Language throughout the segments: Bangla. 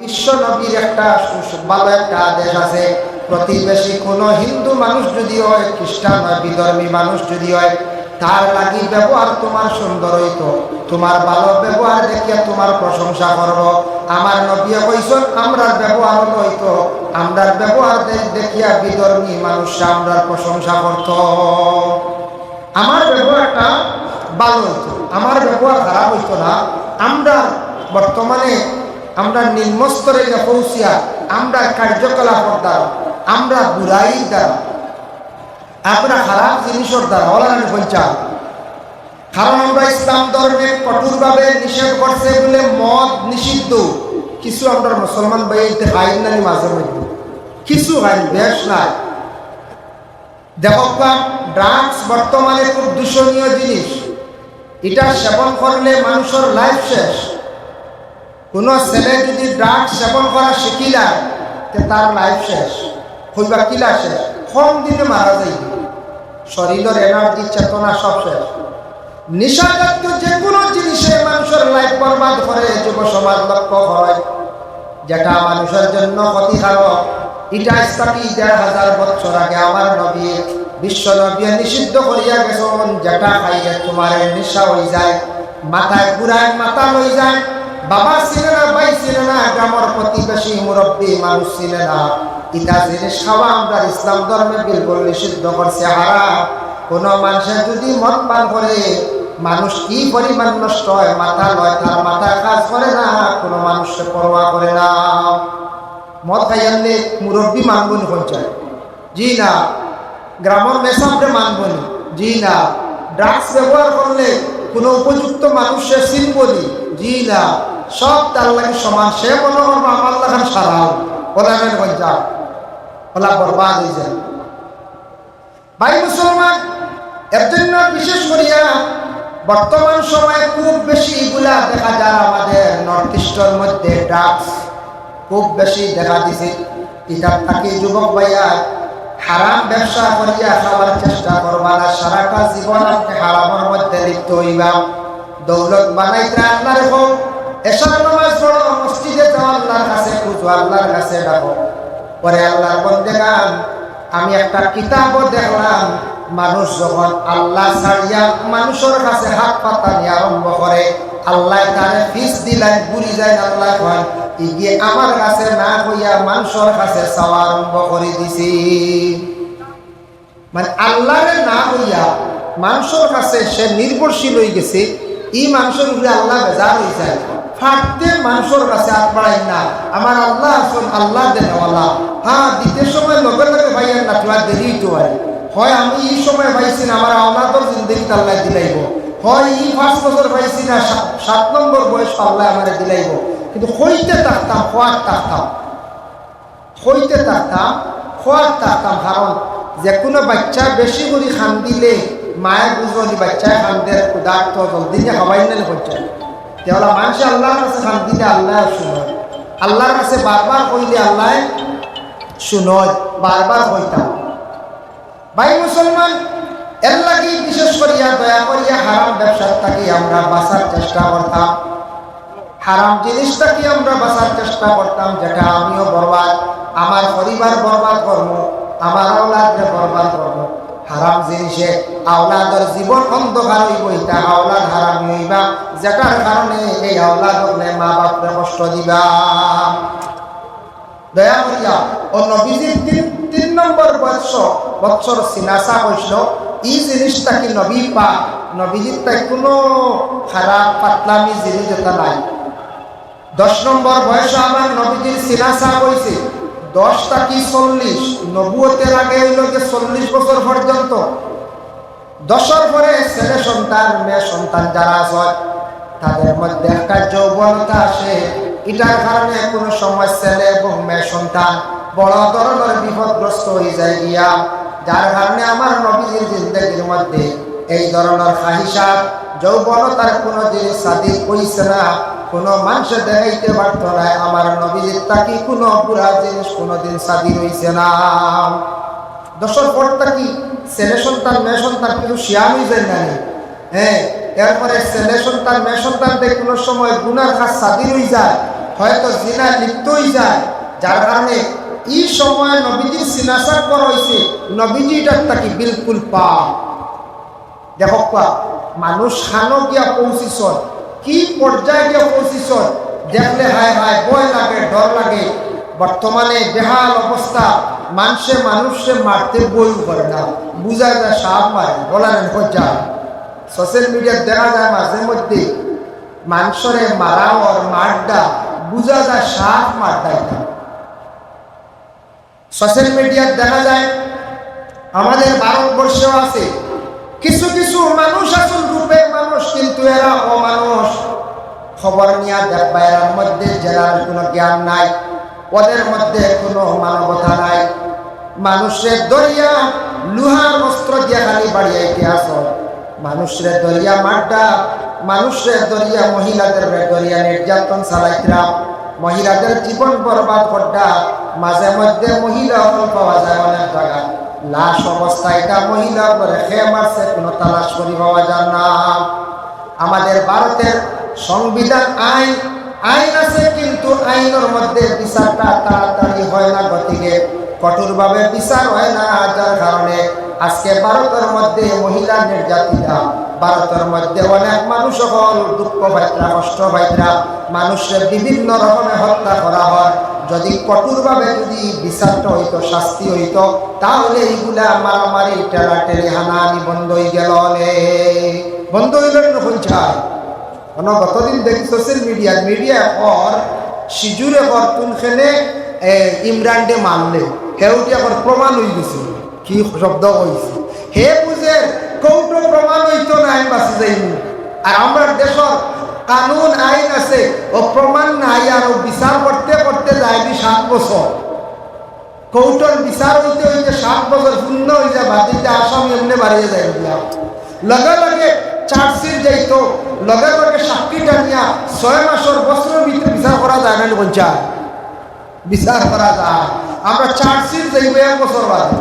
বিশ্ব নবীর একটা ভালো একটা আদেশ আছে। প্রতিবেশী কোনো হিন্দু মানুষ যদি হয়, খ্রিস্টান হয়, বিধর্মী মানুষ যদি হয়, তার লাগি ব্যবহার তোমার সুন্দর হইতো। তোমার ভালো ব্যবহার দেখিয়া তোমার প্রশংসা করব। আমার নবী কইসন, আমরার ব্যবহার হইতো আমরার ব্যবহার দেখিয়া বিধর্মী মানুষ আমরার প্রশংসা করত। আমার ব্যবহারটা ভালো হইতো। আমার ব্যবহার খারাপ হইতো না। আমরা বর্তমানে আমরা নিম্নস্তরে পৌঁছিয়া, আমরা কার্যকলাপের দ্বারা আমরা বুড়াই দ্বারা আমরা খারাপ জিনিসের দ্বারা অলানি পঞ্চা কারণ আমরা ইসলাম ধর্মে কঠোরভাবে নিষেধ করছে বলে মদ নিষিদ্ধ। কিছু আমরা মুসলমান ভাই হাইন নানি মাঝে মধ্যে। কিছু হাইন বেশ নাই। দেখবা ড্রাগস বর্তমানে খুব দূষণীয় জিনিস। এটা সেবন করলে মানুষের লাইফ শেষ। কোনো ছেলে যদি ড্রাগস সেবন করা শিখিলায় তে তার লাইফ শেষ, হইবা কিলা শেষ কম দিনে মারা যাইবে শরীরের এনার্জি চেতনা সব শেষ। নিশাজাতীয় যে কোনো জিনিসে মানুষের লাইফ বরবাদ করে যুব সমাজ লক্ষ্য হয় যেটা মানুষের জন্য ক্ষতিকারক এটা ইসলামী দেড় হাজার বছর আগে আমার নবী বিশ্ব নবী নিষিদ্ধ করিয়া গেছেন, যেটা খাইলে তোমার নেশা হয়ে যায় মাথায় ঘুরায় মাথা লই যায়। বাবা ছিল না, ভাই ছিল না, গ্রামের প্রতিবেশী মুরব্বী মানুষ ছিল না। ইটা জিনিস খাওয়া আমরা ইসলাম ধর্মে বিলকুল নিষিদ্ধ করছে, হারাম। কোন মানুষের যদি মদ পান করে, মানুষ কি পরিমাণ নষ্ট হয়, মাথা লয়, তার মাথা কাজ করে না, কোনো মানুষকে পরোয়া করে না। মদ খাই আনলে মুরব্বী মানবনি পঞ্চায়েত। জি না। গ্রামের মেসাবরে মানবনি জি না। ড্রাগস ব্যবহার করলে কোনো উপযুক্ত মানুষে চিনবনি জি না। সব তার লাগে সমান। সে মনে আমার সারাও। পঞ্চায়েত ওলা বরবাদ হয়ে যায় ভাই মুসলমান এর জন্য বিশেষ করিয়া বর্তমান সময়ে খুব বেশি এগুলা দেখা যায় আমাদের নর্থ ইস্টের মধ্যে ড্রাগস খুব বেশি দেখা দিছে। এটার থাকি, যুবক ভাইয়া, হারাম ব্যবসা করিয়া খাওয়ার চেষ্টা করবা না, সারাটা জীবন আপনি হারামের মধ্যে লিপ্ত হইবা। দৌলত বানাইতে রেখো এসব নামাজ পড়ো মসজিদে যাও, আল্লাহর কাছে খুঁজো, আল্লাহর কাছে ডাকো। পরে আল্লাহর আমি একটা কিতাবও দেখলাম, মানুষ যখন আল্লাহ ছাড়িয়া মানুষের কাছে হাত পাতানি আরম্ভ করে, আল্লাহ তারে ফিস দিলাই বুড়ি যায় আল্লাহ কয় ইগিয়ে আমার কাছে না হইয়া মানুষের কাছে চাওয়া আরম্ভ করে দিছি। মানে আল্লাহরে না হইয়া মানুষের কাছে সে নির্ভরশীল হয়ে গেছে, এই মানুষের উপরে আল্লাহ বেজার হয়ে যায়। ফাটতে মানুষের কাছে হাত বাড়াই না। আমার আল্লাহ আসুন আল্লাহ আল্লাহ হ্যাঁ দিতে সময় লগে লগে ভাইয়ের না তোমার দেরি হয় আমি এই সময় পাইছি না, আমার আল্লাহর জিন্দগি আল্লাহ দিলাইব। হয় এই পাঁচ বছর পাইছি না, সাত- নম্বর বয়স আল্লাহ আমার দিলাইব। কিন্তু হইতে থাকতাম খোয়ার থাকতাম। হইতে থাকতাম খোয়ার থাকতাম। কারণ যে কোনো বাচ্চা বেশি করে খান দিলে মায়ের বুঝলি বাচ্চায় খান দিয়ে ডাক্ত জলদি যে খাবাই না হচ্ছে তেহলা মানুষ আল্লাহর কাছে খান দিলে আল্লাহ শুনয়। আল্লাহর কাছে বারবার কইলে আল্লাহ শুনয়, বারবার কইতাম। ভাই মুসলমান, এর লাগি বিশেষ করিয়া দয়া করিয়া হারাম ব্যবসার থাকি আমরা বাঁচার চেষ্টা করতাম। হারাম জিনিসটাকে আমরা বাঁচার চেষ্টা করতাম, যেটা আমিও বরবাদ, আমার পরিবার বরবাদ করব, আমার আওলাদকে বরবাদ করব। হারাম জিনিসে আওলাদের জীবন অন্ধকার হইব, এটা আওলাদ হারামি হইবা। যেটার কারণে এই আওলাদ হলে মা বাপরে কষ্ট দিবা। দয়া করিয়া ও নবীজির তিন তিন নম্বর বৎস বৎসর সিনাসা হইছিল এই জিনিসটা কি নবী পা নবীজির তাই কোনো খারাপ, পাতলামি জিনিস এটা নাই। দশ নম্বর বয়সে আমার নবীজির সিনাসা হয়েছে দশটা কি চল্লিশ? নবুয়তের আগে যে চল্লিশ বছর পর্যন্ত। দশর পরে ছেলে সন্তান, মেয়ে সন্তান যারা আছে, তাদের মধ্যে একটা যৌবনতা আসে। এটার কারণে কোনো সময় ছেলে এবং মেয়ে সন্তান বড় ধরনের বিপদগ্রস্ত হয়ে যায় গিয়া। যার কারণে আমার নবীজির জিন্দগির মধ্যে এই ধরনের খাহিসা যৌবনতার কোনো জিনিস সাদিক কইছে না। কোনো মানুষে দেখাইতে পারত না। আমার নবীজির তাকে কোনো পুরা জিনিস কোনোদিন সাদিক হইছে না। দশর পর কি? ছেলে সন্তান, মেয়ে সন্তান কিন্তু শিয়াম হয়ে যায় না? হ্যাঁ এরপরে ছেলে সন্তান, মেয়ে সন্তান কোনো সময় গুনার কাজ সাদির হয়ে যায়, হয়তো জিনা লিপ্তই যায়। যার কারণে এই সময় নবীজির সিনাসার করা হয়েছে নবীজিটার তাকে বিলকুল পা দেখো মানুষ হানো গিয়া পৌঁছিস কি পর্যায়ে গিয়া পৌঁছিস দেখলে হায় হায়, ভয় লাগে, ডর লাগে। বর্তমানে বেহাল অবস্থা। মানুষে মানুষে মারতে বই করে না। বুঝা যায় সাপ মারে। বলার যায় সোশ্যাল মিডিয়ায় দেখা যায় মাঝে মধ্যে। মানুষরে মারা ওর মারডা। বুঝা যায় সাপ মারডা এটা সোশ্যাল মিডিয়ায় দেখা যায়। আমাদের ভারতবর্ষেও আছে। কিছু কিছু মানুষ আসল রূপে মানুষ, কিন্তু এরা অমানুষ। খবর নিয়ে দেখবা এরার মধ্যে জেলার কোনো জ্ঞান নাই ওদের মধ্যে কোনো মানবতা নাই। মানুষের দরিয়া লুহার অস্ত্র দিয়ে খালি বাড়িয়াইতে আস মানুষের দরিয়া মাড্ডা, মানুষের দরিয়া মহিলাদের দরিয়া নির্যাতন চালাইতরা। মহিলাদের জীবন বরবাদ করডা, মাঝে মধ্যে মহিলা পাওয়া যায় অনেক জায়গায়। লাশ অবস্থা এটা মহিলা করে খেয়ে মারছে কোনো তালাশ করি পাওয়া যান না। আমাদের ভারতের সংবিধান আইন আইন আছে, কিন্তু আইনের মধ্যে বিচারটা তাড়াতাড়ি হয় না গতিকে কঠোরভাবে বিচার হয় না, যার কারণে আজকে ভারতের মধ্যে মহিলা নির্যাতিতা, ভারতের মধ্যে অনেক মানুষ হল দুঃখ পাইতরা কষ্ট পাইতরা মানুষের বিভিন্ন রকমের হত্যা করা হয়। যদি কঠোরভাবে যদি বিচারটা হইতো, শাস্তি হইতো, তাহলে এইগুলা মারামারি টেলা টেলি হানাহানি বন্ধ হয়ে গেল বন্ধ হইল চায় কোন গতদিন দেখি সোশ্যাল মিডিয়া মিডিয়া কর, সিজুরে কর কোনখানে ইমরান মানলে সেউটি এখন প্রমাণ হয়ে গেছে। কি শব্দ কইছে? হে বুঝে, কৌটো প্রমাণ হইতো না, আমি বাঁচি যাইনি। আর আমার দেশর কানুন, আইন আছে, ও প্রমাণ নাই আর ও বিচার করতে করতে যায়নি সাত বছর কৌটর বিচার হইতে হইতে সাত বছর শূন্য হয়ে যায়, বাতিতে আসামি এমনি বাড়িয়ে যায় লগে লগে চার্জশিট যাইতো, লগে লগে সাক্ষী টানিয়া ছয় মাসের বছরের ভিতরে বিচার করা যায় না পঞ্চায়েত? বিচার করা যায়। আমরা চার্জশিট যাইব এক বছর বাদে।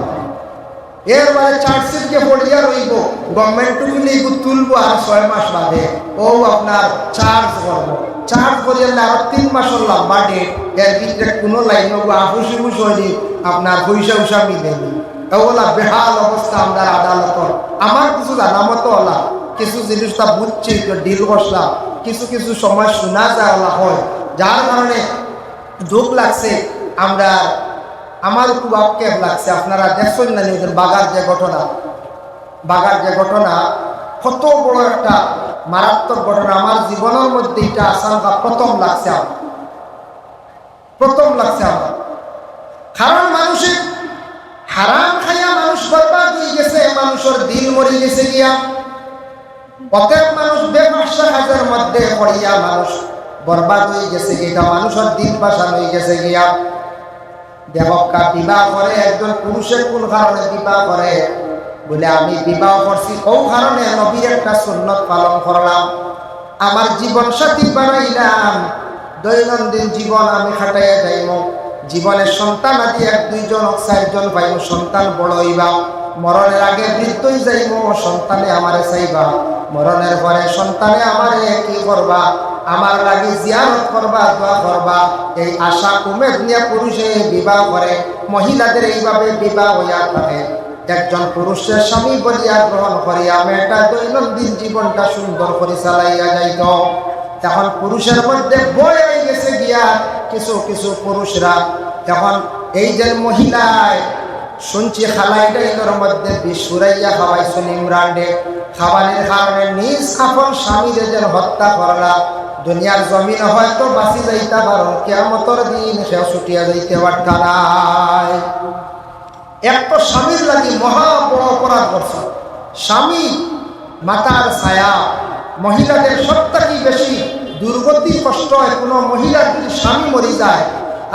এর বাদে চার্জশিট যে পড়িয়া রইব গভর্নমেন্ট নিব তুলবো আর ছয় মাস বাদে ও আপনার চার্জ করব। চার্জ করিয়ে আরও তিন মাসের লম্বা ডেট এর ভিতরে কোনো লাইন আফুস উফুস হয়নি, আপনার পয়সা উষা মিলেনি ওগুলা বেহাল অবস্থা আমরা আদালত আমার কিছু জানা মতো ওলা কিছু জিনিসটা বুঝছি ডিল বসলাম কিছু কিছু সময় শোনা যায় হয়। যার কারণে দুঃখ লাগছে, আমরা আমার খুব আক্ষেপ লাগছে, আপনারা দেখছেন না নিজের বাগার যে ঘটনা? বাগার যে ঘটনা, কত বড় একটা মারাত্মক ঘটনা। আমার জীবনের মধ্যে এটা আশঙ্কা প্রথম লাগছে আমার। প্রথম লাগছে আমার। কারণ মানুষের হারাম খাইয়া মানুষ বরবাদ হয়ে গেছে, মানুষের দিল মরে গেছে গিয়া। অতএব মানুষ বেপাশা কাজের মধ্যে পড়িয়া মানুষ বরবাদ হয়ে গেছে গিয়া, মানুষের দিন পাশান হয়ে গেছে গিয়া। দেবকা বিবাহ করে, একজন পুরুষের কোন কারণে বিবাহ করে? বলে, আমি বিবাহ করছি, কোন কারণে? নবীর একটা সুন্নত পালন করলাম। আমার জীবন সাথী বানাইলাম। দৈনন্দিন জীবন আমি খাটাইয়া যাইব। জীবনের সন্তান আদি এক, দুইজন চারজন পাইব। সন্তান বড় হইবা, মরণের আগে বৃদ্ধই যাইব। সন্তানে আমারে চাইবা, মরণের পরে সন্তানে আমারে কি করবা। আমার লাগে জিয়ারত করবা, দোয়া করবা। এই আশা উমেদ নিয়ে পুরুষে বিবাহ করে, মহিলাদের এইভাবে বিবাহ হইয়া থাকে। একজন পুরুষের স্বামী বলিয়া গ্রহণ করিয়া মেয়েটা দৈনন্দিন জীবনটা সুন্দর করে চালাইয়া যাইত। তখন পুরুষের মধ্যে বয়ে গেছে গিয়া কিছু কিছু পুরুষরা তখন এই যে মহিলায় শুনছি খালাইটাইনের মধ্যে বিশুরাইয়া খাওয়াইছেন ইমরানডে খাবারের কারণে নিজ আপন স্বামীদের যেন হত্যা করলা। দুনিয়ার জমিন হয়তো বাঁচি যাইতা পারো কেমতর দিন সেও ছুটিয়া যাইতে পারতা নাই। একটা স্বামীর লাগি মহা বড় অপরাধ করছে। স্বামী মাতার ছায়া, মহিলাদের সবথেকে বেশি দুর্গতি কষ্ট হয় কোনো মহিলার যদি স্বামী মরি যায়,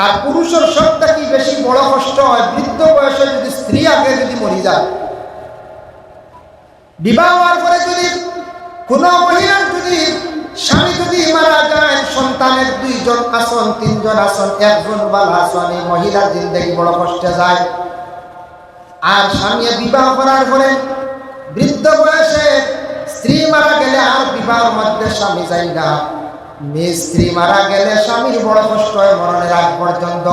আর পুরুষের সবথেকে বেশি বড় কষ্ট হয় বৃদ্ধ বয়সে যদি স্ত্রী আগে যদি মরি যায়। বিবাহ হওয়ার পরে যদি কোনো মহিলার যদি স্বামী যদি মারা যায়, সন্তানের দুইজন আসন, তিনজন আসন, একজন বাল আসন, এই মহিলার জিন্দগি বড় কষ্টে যায়। আর স্বামী বিবাহ করার পরে বৃদ্ধ বয়সে স্ত্রী মারা গেলে আর বিবাহের মধ্যে স্বামী যাই না। মেয়ে স্ত্রী মারা গেলে স্বামীর বড় কষ্ট হয় মরণের আগ পর্যন্ত।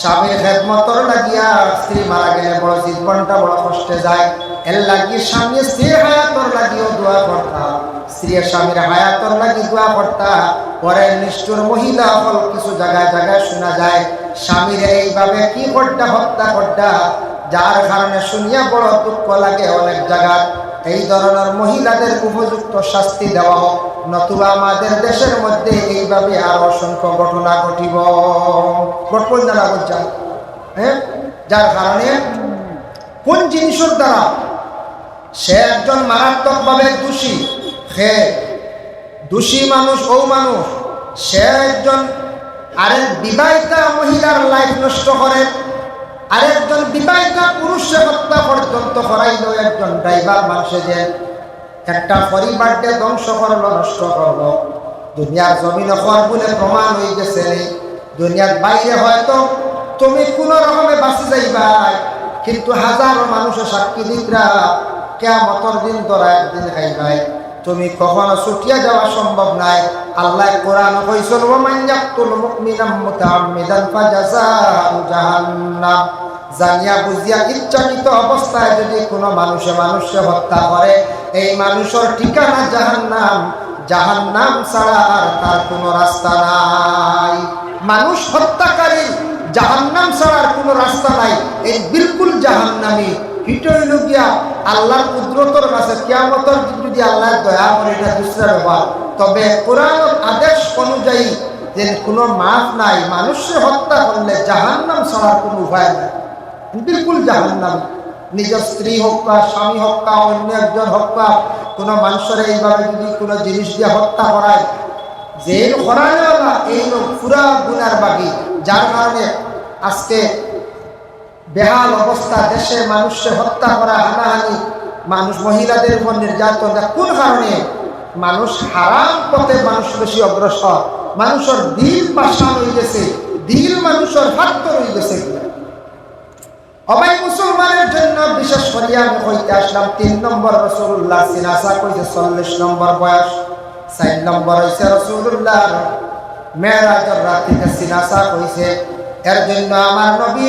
স্বামীর খেদমতর লাগিয়া স্ত্রী মারা গেলে বড় জীবনটা বড় কষ্টে যায়। এর লাগিয়ে স্বামী স্ত্রীর হায়াতর লাগিও দোয়া করতা। স্ত্রীর স্বামীর হায়াতর লাগি দোয়া করতা। পরে নিষ্ঠুর মহিলা হল, কিছু জায়গায় জায়গায় শোনা যায়, স্বামীর এইভাবে কি করটা হত্যা করটা যার কারণে শুনিয়া বড় দুঃখ লাগে অনেক জায়গায়। এই ধরনের মহিলাদের উপযুক্ত শাস্তি দেওয়া হোক, নতুবা আমাদের দেশের মধ্যে এইভাবে আর অসংখ্য ঘটনা ঘটিব। না বুঝা হ্যাঁ? যার কারণে কোন জিনিসের দ্বারা সে একজন মারাত্মকভাবে দোষী? হে, দোষী মানুষ ও মানুষ, সে একজন আরেক বিবাহিতা মহিলার লাইফ নষ্ট করে আরেকজন বিবাহিতা পুরুষে হত্যা পর্যন্ত করাইল একজন ড্রাইভার মানুষে যে একটা পরিবারকে ধ্বংস করল, নষ্ট করল, দুনিয়ার জমিন হওয়ার বলে প্রমাণ হয়ে গেছে দুনিয়ার বাইরে হয়তো তুমি কোন রকমে বাঁচি যাইবাই কিন্তু হাজারো মানুষের সাক্ষী দিকরা কেমতর দিন তোরা একদিন খাইবাই। তুমি কখনো ছুটিয়া যাওয়া সম্ভব নাই। আল্লাহ কোরআন কইছিল ওমান ইয়াকতুল মুমিনাম মুতাআম্মিদান জাহান্নাম। জানিয়া বুঝিয়া ইচ্ছাকৃত অবস্থায় যদি কোনো মানুষে মানুষে হত্যা করে, এই মানুষের ঠিকানা জাহান্নাম। জাহান্নাম ছাড়া আর তার কোনো রাস্তা নাই। মানুষ হত্যাকারী, জাহান্নাম ছাড়ার কোনো রাস্তা নাই। এই বিলকুল জাহান্নামি। হিটইল গিয়া আল্লাহর কুদরতর কাছে কিয়ামতর যদি আল্লাহ দয়া করে এটা দুসরা ব্যাপার তবে কোরআন আদেশ অনুযায়ী যে কোনো মাফ নাই মানুষকে হত্যা করলে জাহান্নাম ছাড়ার কোনো উপায় নাই। বিলকুল জাহান্নাম। নিজের স্ত্রী হোক বা স্বামী হোক বা অন্য একজন হোক বা কোনো মানুষের এইভাবে যদি কোনো জিনিস দিয়ে হত্যা করায়, যে করানোলা এই লোক পুরা গুনার বাকি, যার কারণে আজকে বেহাল অবস্থা, দেশে মানুষকে হত্যা করা, হানাহানি, মানুষ মহিলাদের উপর নির্যাতন কোন কারণে? মানুষ হারাম পথে মানুষ বেশি অগ্রসর। মানুষের দিল পাশান হয়ে গেছে, দিল মানুষের হাত হয়ে গেছে। অবাই মুসলমানের জন্য বিশেষ করিয়া আমি কইতে আসলাম, তিন নম্বর রসুল্লাহ সিনাসা কইছে চল্লিশ নম্বর বয়স, চার নম্বর হয়েছে রসুল্লাহ। মেয়েরাজর রাত্রিতে সিনাসা কইছে, এর জন্য আমার নবী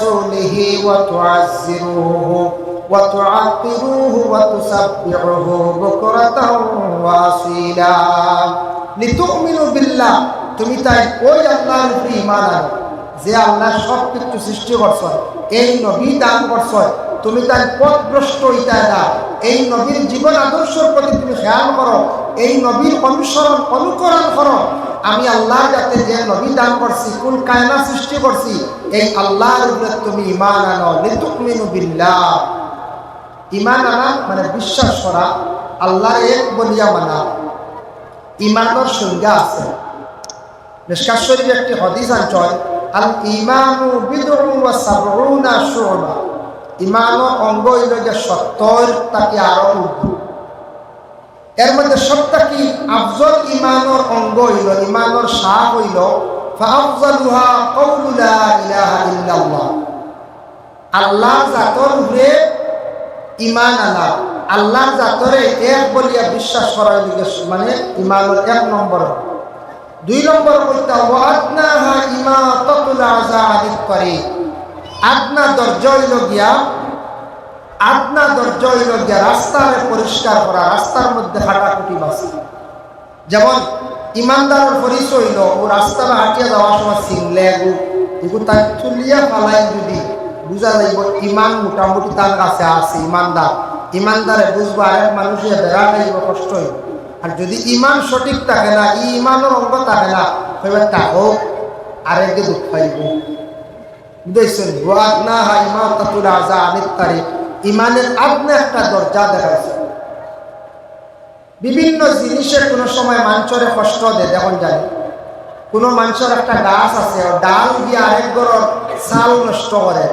ورسوله وتعزروه وتعقروه وتسبحوه بكرة وأصيلا لتؤمنوا بالله তুমি তাই ওই আল্লাহর উপরে ইমান আনো যে আল্লাহ সব কিছু সৃষ্টি করছ এই নবী দান করছ তুমি তার পথভ্রষ্ট হইতে না এই নবীর জীবন আদর্শের প্রতি তুমি খেয়াল করো এই নবীর অনুসরণ অনুকরণ করো আমি আল্লাহ যাতে যে নবী দান করছি কোন কায়না সৃষ্টি করছি, এই আল্লাহর উপরে তুমি ইমান আনো, লিতুকমিনু বিল্লাহ। ইমান আনা মানে বিশ্বাস করা, আল্লাহর এক বলিয়া মানা। ইমানের সংজ্ঞা আছে। মিশকাত শরীফ একটি হদিস অঞ্চল আল ইমানু বিদুন ওয়া সাবউনা শুবা ইমানের অঙ্গ হইল যে সত্তর তাকে আরও ঊর্ধ্ব এর মধ্যে সবটা কি আফজল ইমানের অঙ্গ হইল, ইমানের শাহ হইল আল্লাহ জাতর উপরে ইমান আনা। আল্লাহর জাতরে এক বলিয়া বিশ্বাস করার দিকে মানে ইমানের এক নম্বর। দুই নম্বর বলতে আদনা দরজা হইল গিয়া আদনা দরজা হইল গিয়া রাস্তার পরিষ্কার করা, রাস্তার মধ্যে হাঁটাকুটি বাসি যেমন ইমানদারের পরিচয় হইল, ও রাস্তাটা হাঁটিয়া যাওয়ার সময় সিংলে এগু এগু তাই তুলিয়া ফালাই যদি বুঝা যাইব, ইমান মোটামুটি তার কাছে আছে, ইমানদার। ইমানদারে বুঝব আরেক মানুষে বেড়া যাইব কষ্ট হইব। আর যদি ইমান সঠিক থাকে না, ই ইমানের অঙ্গ থাকে না হইবে তাকো আরেকে দুঃখ পাইব বুঝেছেন? না হা ইমান তাতুল আজা আনিত তারিখ। ইমানের আপনি একটা দরজা দেখাইছে। বিভিন্ন জিনিসের কোনো সময় মানুষের কষ্ট দেয়, দেখুন জানি কোনো মানুষের একটা গাছ আছে ডাল দিয়ে আরেক গরর চাল নষ্ট করে।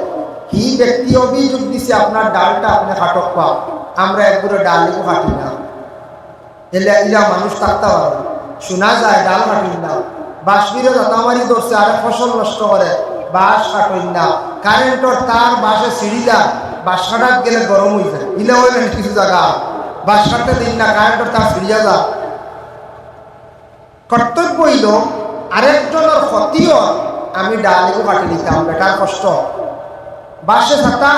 কি ব্যক্তি অভিযোগ দিছে, আপনার ডালটা আপনি খাটক পাও আমরা একগুলো ডালিও কাটি না। এলে ইলা মানুষ থাকতে পারে শোনা যায়, ডাল কাটিন না। বাঁশবিরও দাতামারি ধরছে, আরে ফসল নষ্ট করে, বাঁশ কাটইন না। কারেন্টর তার বাঁশে সিঁড়িলা বাঁশ কাটাত গেলে গরম হয়ে যায়। ইলে হইলেন কিছু জায়গা। কাটতে দিন না, কারেন্টর তার সিঁড়িয়া যা। কর্তব্য হইল, আরেকজনের ক্ষতিও আমি ডালিও কাটি দিতাম বেটার কষ্ট। বাসে থাকা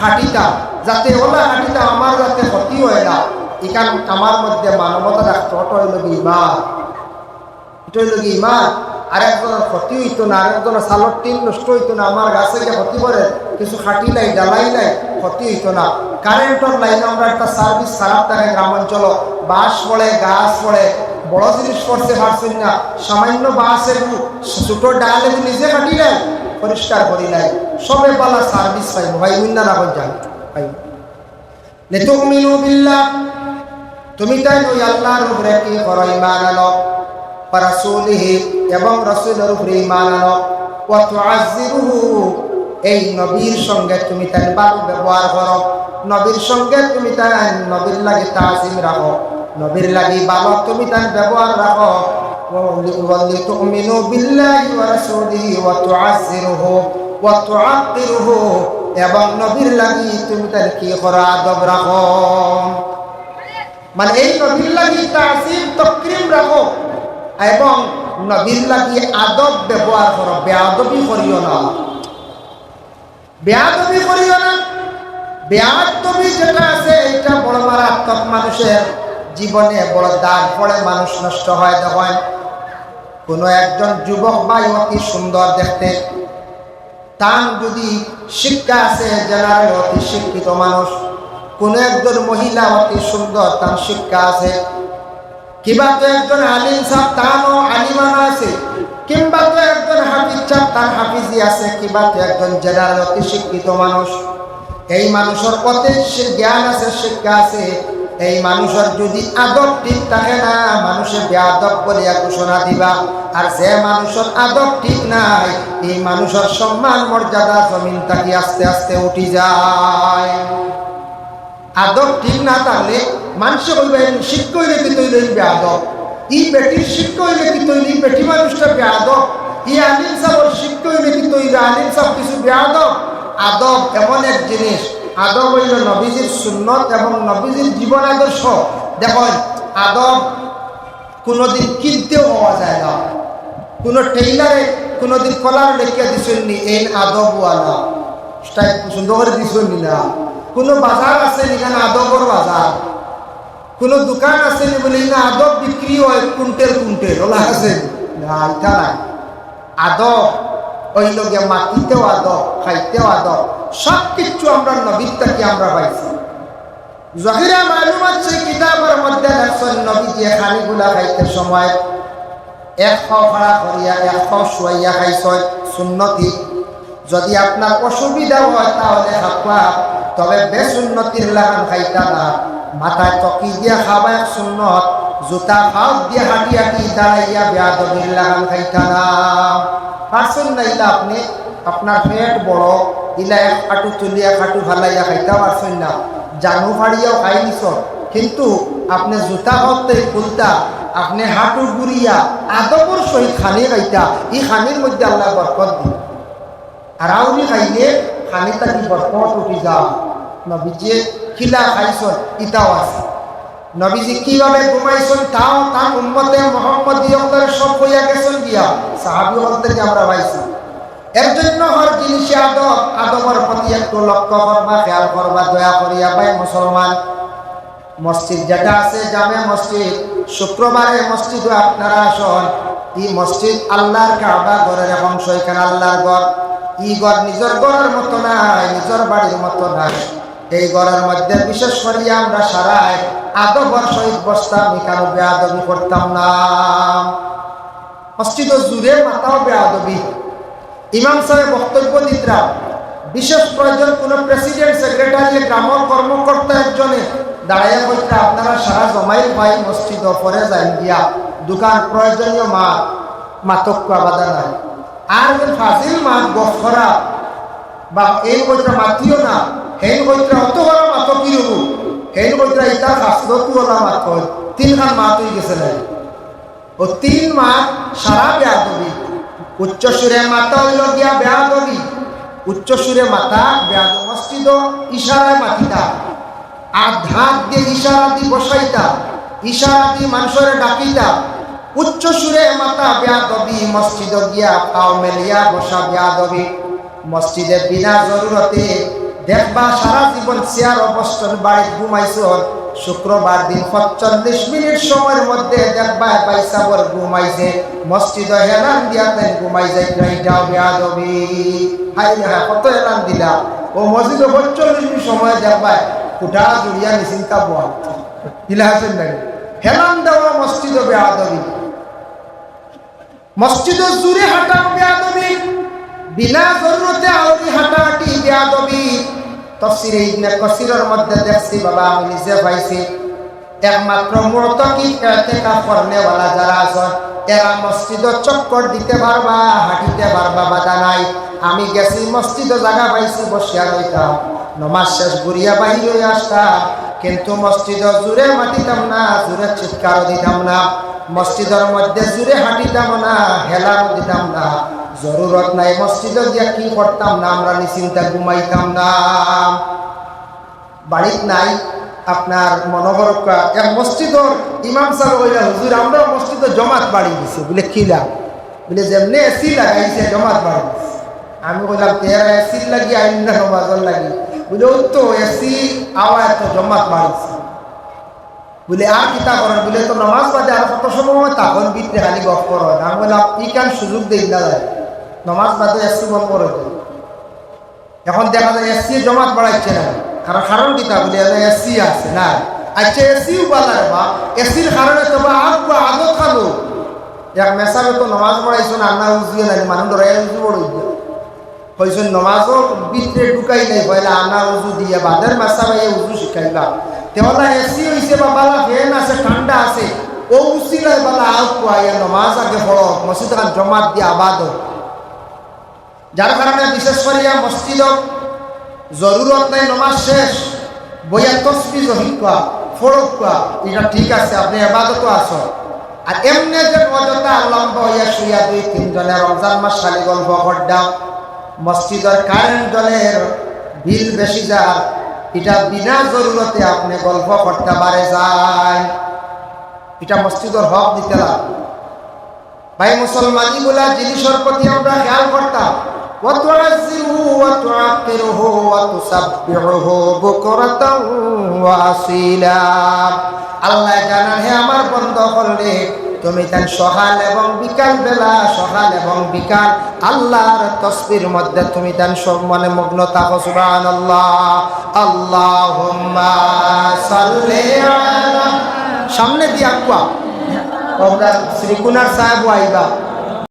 হাঁটিতাম, যাতে ওলা হাঁটিতাম, আমার যাতে ক্ষতি হয় না। এখান আমার মধ্যে মানবতা রাখতো হইল ইমান। এটা হইল কি ইমান আরেকজনের ক্ষতি হইতো না, আরেকজনের সালোর টিন নষ্ট হইতো না আমার গাছে যে ক্ষতি করে কিছু খাটি নাই ডালাই নাই, ক্ষতি হইতো না। কারেন্টর লাইনে আমরা একটা সার্ভিস খারাপ থাকে গ্রামাঞ্চল বাঁশ পড়ে গাছ পড়ে বড় জিনিস করছে পারছেন না। সামান্য বাঁশের ছোট ডাল নিজে কাটি নাই পরিষ্কার করি নাই। সবে পালা সার্ভিস পাইব ভাই উন্না না যান পাইব লিতুমিনু বিল্লাহ, তুমি তাই ওই আল্লাহর উপরে কি করো ইমান আনো রাসূলিহি এবং রাসূলের উপরে ইমান আনো ওয়া তুআজ্জিরুহু এই নবীর সঙ্গে তুমি তাই ভালো ব্যবহার করো নবীর সঙ্গে তুমি তাই নবীর লাগে তাজিম রাখো নবীর লাগি ভালো তুমি তাই ব্যবহার রাখো ولتؤمنوا بالله ورسوله وتعزروه وتعقروه এবং নবীর লাগি তুমি তার কি করা আদব রাখো মানে এই নবীর লাগি তাসিম তকরিম রাখো এবং নবীর লাগি আদব ব্যবহার করো বেআদবি করিও না। বেআদবি করিও না। বেআদবি যেটা আছে এটা বড় মারাত্মক মানুষের জীবনে বড় দাগ পড়ে, মানুষ নষ্ট হয় দেখেন কোনো একজন যুবক ভাই অতি সুন্দর দেখতে, তার যদি শিক্ষা আছে, জেনারেল অতি শিক্ষিত মানুষ, কোনো একজন মহিলা অতি সুন্দর, তার শিক্ষা আছে। কিংবা তো একজন আলিম সাহ তারও আলিমানা আছে। কিংবা তো একজন হাফিজ সাহ তার হাফিজি আছে। কিংবা তো একজন জেনারেল অতি শিক্ষিত মানুষ। এই মানুষের কত জ্ঞান আছে, শিক্ষা আছে। এই মানুষের যদি আদব ঠিক থাকে না, মানুষে বেআদব বলিয়া ঘোষণা দিবা। আর যে মানুষের আদব ঠিক নাই, এই মানুষের সম্মান, মর্যাদা জমিন থাকি আস্তে আস্তে উঠি যায়। আদব ঠিক না থাকলে মানুষ বলবেন শিক্ষা হইলে কি তৈরি বেআদব ই বেটির শিক্ষা হইলে কি তৈরি বেটি মানুষটা বেআদব ই আলিম সাহর শিক্ষা হইলে কি তৈরি আলিম সাহ কিছু বেআদব আদব? এমন এক জিনিস। আদব হইল নবীজির সুন্নত এবং নবীজির জীবন আদর্শ। দেখুন, আদব কোনোদিন কিনতেও হওয়া যায় না। কোনো টেইলারে, কোনোদিন কলার লেখিয়া দিছেননি এই আদবওয়ালা। সুন্দর করে দিছেননি না। কোনো বাজার আছে এখানে আদবর বাজার। কোনো দোকান আছে নি বলে না আদব বিক্রি হয় কুইন্টেল কুইন্টেল, ওলা আছে না? এটা নাই। আদব, ওই লগে মাটিতেও আদব, খাইতেও আদব সব কিছু আমরা নবীরটাকে আমরা পাইছি। জহিরা মালুম আছে, কিতাবের মধ্যে দেখছেন নবী যে খানিগুলা খাইতে সময় এক ভাড়া করিয়া এক পাও শুয়াইয়া খাইছ সুন্নতি। যদি আপনার অসুবিধা হয় তাহলে খাপা তবে বেসুন্নতির লাগান খাইতা না। মাথায় তকি দিয়া খাবা এক সুন্নত, জুতা খাও দিয়া হাঁটি হাঁটি দাঁড়াইয়া বেয়াদবির লাগান খাইতা না। পারছেন না ইলা আপনি? আপনার পেট বড়, ইলা এক খাটু তুলিয়া খাটু ভালাইয়া খাইতে পারছেন না। জানু ফাড়িয়াও খাই নিছ কিন্তু আপনি জুতা হতে খুলতা আপনি হাঁটু গুড়িয়া আদবর সহিত খানি খাইতা, এই খানির মধ্যে আল্লাহ বরকত দিন। আর আউনি খাইলে খানি তাকি বরকত উঠি যাও। নবীজিয়ে খিলা খাইছন ইটাও আছে। নবীজি কীভাবে ঘুমাইছেন তাও তার উম্মতে মোহাম্মদ ইয়কদের সব হইয়া গেছেন গিয়া সাহাবি থেকে আমরা পাইছি। এর জন্য হর জিনিসে আদব আদবের প্রতি একটু লক্ষ্য করবা খেয়াল করবা দয়া করিয়া ভাই মুসলমান মসজিদ যেটা আছে, জামে মসজিদ শুক্রবারে মসজিদে আপনারা আসন। এই মসজিদ আল্লাহর কাবা, ঘরের অংশ, এখানে আল্লাহর ঘর। ই ঘরের মতো নাই মতো নাই। এই মধ্যে বিশেষ আমরা সারাই করতাম সাহেব বক্তব্য দিতরা, বিশেষ প্রয়োজন কোনো প্রেসিডেন্ট, সেক্রেটারি গ্রামের কর্মকর্তা একজনে দাঁড়াইয়া বলতে আপনারা সারা জমাই ভাই মসজিদ পরে যাই গিয়া। দোকান প্রয়োজনীয় মা মাতক বাধা নাই। আর ফাজিল মাত গফ করা বা এই বইটা মাতিও না। হেন বইটা অত বড় মাত কি রব? হেন বইটা ইটা খাসলতু ওলা মাত তিনখান মাত হয়ে গেছে নাই ও তিন মাস সারা বেয়াদবি উচ্চ সুরে মাতা হইল গিয়া বেয়াদবি উচ্চ সুরে মাতা বেয়াদ মসজিদ ইশারায় মাতিতা। আর ধাক দিয়ে ইশারা দি বসাইতা। ইশারা দি মানুষের ডাকিতা। উচ্চ সুরে মাতা বেয়াদবি, মসজিদ গিয়া পাও মেলিয়া বসা বেয়াদবি। মসজিদে বিনা জরুরতে দেখবা সারা জীবন চেয়ার অবস্থান বাড়ি ঘুমাইছ। শুক্রবার দিন পঁয়তাল্লিশ মিনিট সময়ের মধ্যে দেখবা পাইসাবর ঘুমাইছে। মসজিদ হেলান দিয়া তাই ঘুমাই যাই এইটাও বেয়াদবি। হাই রে কত হেলান দিলা। ও মসজিদ পঁয়তাল্লিশ মিনিট সময় দেখবা, কুটা জুড়িয়া নিচিন্তা বোয়া দিলা হাসেন নাকি হেলান দেওয়া মসজিদ বেয়াদবি মসজিদ জুড়ে হাঁটাও বেয়াদবি বিনা জরুরতে আউরি হাঁটাহাঁটি বেয়াদবি তফসিরে ইবনে কসিরের মধ্যে দেখছি, বাবা, আমি নিজে পাইছি। একমাত্র মুরতকি ইতিকাফ করনেওয়ালা যারা আছেন, এরা মসজিদ চক্কর দিতে পারবা, হাঁটিতে পারবা, বাধা নাই। আমি গেছি মসজিদে জায়গা পাইছি, বসিয়া রইতাম। নমাজ শেষ ঘুরিয়া বাহির হয়ে আসতাম। কিন্তু মসজিদ জুড়ে মাতিতাম না জুড়ে চিৎকার দিতাম না। মসজিদের মধ্যে জুড়ে হাঁটিতাম না, হেলানো দিতাম না। জরুরত নাই মসজিদে গিয়া কি করতাম না, আমরা নিশ্চিন্তা ঘুমাইতাম না। বাড়িত নাই, আপনার মনোহরকা এক মসজিদর ইমাম সাহেব ওইলা হুজুর আমরা মসজিদে জমাত বাড়ি দিছে। বলে খিলা বলে, যেমনি এসি লাগাইছে, জমাত বাড়ি আমি বললাম তেরা এসি লাগি আইন না নমাজর লাগি। বলে তো এসি, আওয়াজ তো জমাত বাড়িছে বলে, আর কিতা করেন বলে তো নমাজ বাদে আর কত সময় তখন বিটে খালি গপ করেন আমি বললাম ই কেন সুযোগ দেই না নমাজ বাদে এসি বন্ধ করে এখন দেখা যায়, এসি জমাত বাড়াইছে না। কারণ কারণ কিতা বলে এসি আছে না। আচ্ছা এসি বালার বা এসির কারণে তো বা আগ বা আদত খালো এক মেসাবে তো নমাজ পড়াইছো না আন্না উজিয়ে নাই মানুষ ধরে উজু পড়ে হয়েছে নমাজও ভিতরে ঢুকাই নাই পয়লা আনা উজু দিয়ে বাদের মেসা ভাই উজু শিখাইলা তেওলা এসি হয়েছে বা ফ্যান আছে, ঠান্ডা আছে। ও উচিলাই বালা আউ কুয়াইয়া নমাজ আগে পড়ো মসজিদ খান জমাত দিয়ে আবাদ। যার কারণে বিশেষ করিয়া মসজিদত জরুরত নাই, নমাজ শেষ। বইয়া তসবি জহিকা ফরকা এটা ঠিক আছে, আপনি এবাদতো আছো। আর এমনি যে অযথা লম্বা হইয়া শুইয়া দুই তিনজনে রমজান মাস খালি গল্প করডাম মসজিদের কারেন্ট দলের বিল বেশি যার, এটা বিনা জরুরতে আপনি গল্প করতে পারে যায় এটা মসজিদের হক দিতে লাগ ভাই, মুসলমানিগুলা জিনিসের প্রতি আমরা খেয়াল করতাম। وتعزره وتعقره وتسبحه بكرة وأصيلا আল্লাহ জানান হে আমার বন্ধ করলে তুমি তাই সকাল এবং বিকাল বেলা সকাল এবং বিকাল আল্লাহর তসবির মধ্যে তুমি তাই সব মনে মগ্ন থাকো সুবান আল্লাহ আল্লাহ সামনে দিয়া কুয়া শ্রীকুনার সাহেব আইবা